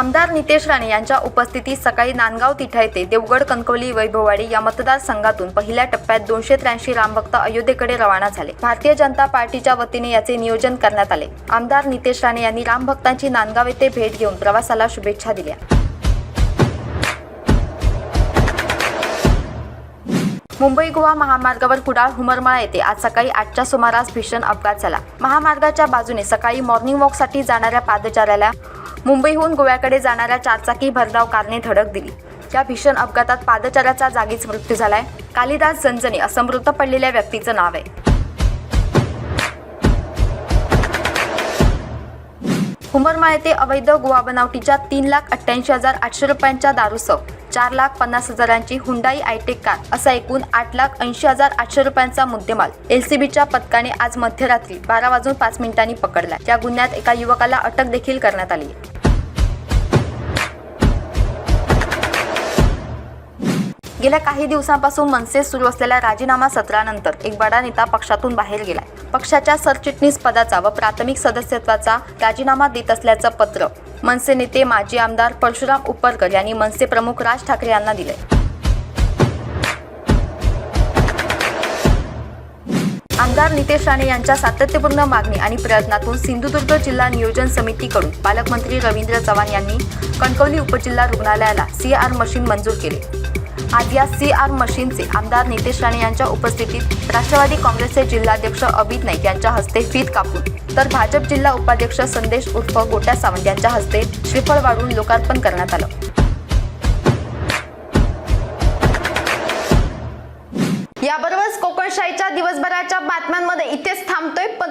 आमदार नितेश राणे यांच्या उपस्थितीत सकाळी नांदगाव तिठा येथे देवगड कणकवली वैभववाडी या मतदारसंघातून पहिल्या टप्प्यात दोनशे त्र्याऐंशी रामभक्त अयोध्येकडे रवाना झाले. भारतीय जनता पार्टीच्या वतीने याचे नियोजन करण्यात आले. आमदार नितेश राणे यांनी रामभक्तांची नांदगाव येथे भेट घेऊन प्रवासाला शुभेच्छा दिल्या. मुंबई गोवा महामार्गावर कुडाळ हुमरमाळा येथे आज सकाळी आठच्या सुमारास भीषण अपघात झाला. महामार्गाच्या बाजूने सकाळी मॉर्निंग वॉकसाठी जाणाऱ्या पादचाऱ्याला मुंबईहून गोव्याकडे जाणाऱ्या चारचाकी भरधाव कारने धडक दिली. या भीषण अपघातात पादचाऱ्याचा जागीच मृत्यू झालाय. कालिदास जंजने असं मृत पडलेल्या व्यक्तीचं नाव आहे. हुमरमाळ येथे अवैध गोवा बनावटीच्या तीन लाख अठ्ठ्याऐंशी हजार आठशे रुपयांच्या दारूसह चार लाख पन्नास हजारांची हुंडाई आयटेक कार असा एकूण आठ लाख ऐंशी हजार आठशे रुपयांचा मुद्देमाल एलसीबीच्या पथकाने आज मध्यरात्री बारा वाजून पाच मिनिटांनी पकडला या गुन्ह्यात एका युवकाला अटक देखील करण्यात आली गेल्या काही दिवसांपासून मनसे सुरू असलेल्या राजीनामा सत्रानंतर एक बडा नेता पक्षातून बाहेर गेलाय. पक्षाच्या सरचिटणीस पदाचा व प्राथमिक सदस्यत्वाचा राजीनामा देत असल्याचं पत्र मनसे नेते माजी आमदार परशुराम उपरकर यांनी मनसे प्रमुख राज ठाकरे यांना दिले आमदार नितेश राणे यांच्या सातत्यपूर्ण मागणी आणि प्रयत्नातून सिंधुदुर्ग जिल्हा नियोजन समितीकडून पालकमंत्री रवींद्र चव्हाण यांनी कणकवली उपजिल्हा रुग्णालयाला सी आर मशीन मंजूर केले. आज या सी आर मशीनचे आमदार नितेश राणे यांच्या उपस्थितीत राष्ट्रवादी काँग्रेसचे जिल्हाध्यक्ष अमित नाईक यांच्या हस्ते फीत कापून तर भाजप जिल्हा उपाध्यक्ष संदेश उर्फ गोट्या सावंत यांच्या हस्ते श्रीफळ वाढून लोकार्पण करण्यात आलं. याबरोबरच कोकणशाहीच्या दिवसभराच्या बातम्यांमध्ये इथेच थांबतोय. पण